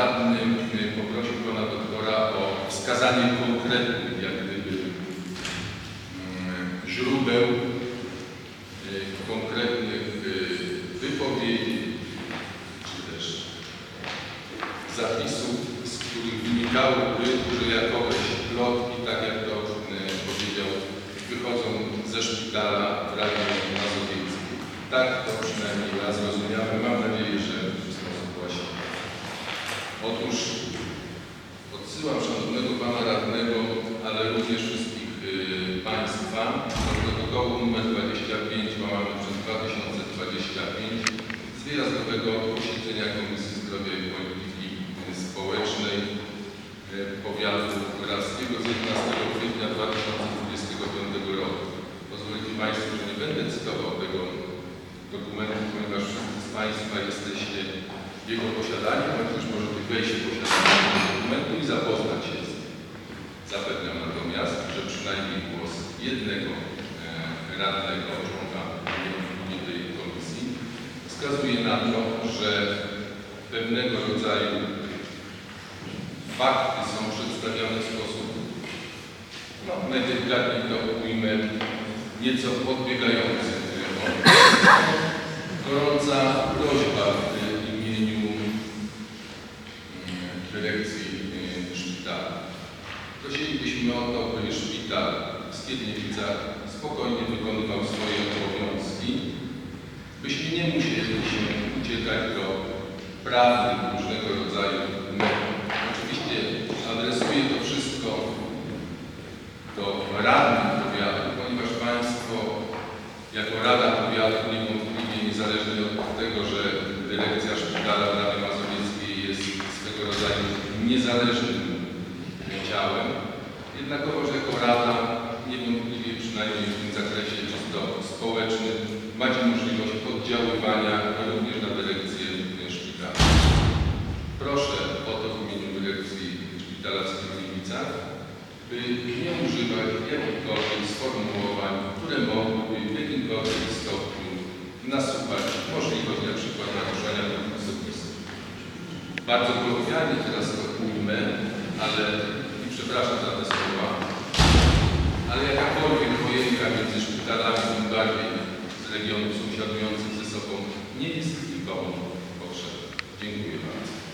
radny y, poprosił pana doktora o wskazanie konkretnych, jak gdyby, mm, źródeł y, konkretnych y, wypowiedzi, czy też zapisów, z których wynikałoby, że jakoś plotki, tak jak to powiedział, wychodzą ze szpitala w rejonie mazowieckim. Tak to przynajmniej ja zrozumiałem. Mam nadzieję, że w sposób właściwy. Otóż odsyłam szanownego pana radnego, ale również wszystkich y, państwa do protokołu nr 25 łamane przez 2025 z wyjazdowego posiedzenia Komisji Zdrowia i Polityki Społecznej y, powiatu kurackiego z 11 kwietnia 2025 roku. Pozwolicie Państwo, że nie będę cytował tego dokumentu, ponieważ wszyscy z Państwa jesteście jego posiadaniu, chociaż możecie wejść w posiadanie tego dokumentu i zapoznać się z nim. Zapewniam natomiast, że przynajmniej głos jednego e, radnego członka tej komisji wskazuje na to, że pewnego rodzaju fakty są przedstawiane w sposób, no, najdelikatniej to ujmę, nieco odbiegający od Gorąca prośba w imieniu mm, dyrekcji y, szpitala. Prosilibyśmy o to, by szpital w Skierniewicach spokojnie wykonywał swoje obowiązki, byśmy nie musieli się uciekać do prawdy różnego rodzaju metod. Oczywiście adresuję to wszystko do radnych powiatu, ponieważ Państwo jako Rada Powiatu niewątpliwie niezależnie od tego, że dyrekcja szpitala w Radzie Mazowieckiej jest swego rodzaju niezależnym jednakowoż jako Rada niewątpliwie przynajmniej w tym zakresie czysto społecznym macie możliwość oddziaływania również na dyrekcję szpitala. Proszę o to w imieniu dyrekcji szpitala w Skierniewicach, by nie używać jakichkolwiek sformułowań, które mogłyby w jakimkolwiek stopniu nasuwać możliwość na przykład naruszenia praw osobistych. Bardzo kolokwialnie teraz to ale przepraszam za te słowa, ale jakakolwiek wojenka między szpitalami, bardziej z regionów sąsiadujących ze sobą, nie jest nikomu potrzebna. Dziękuję bardzo.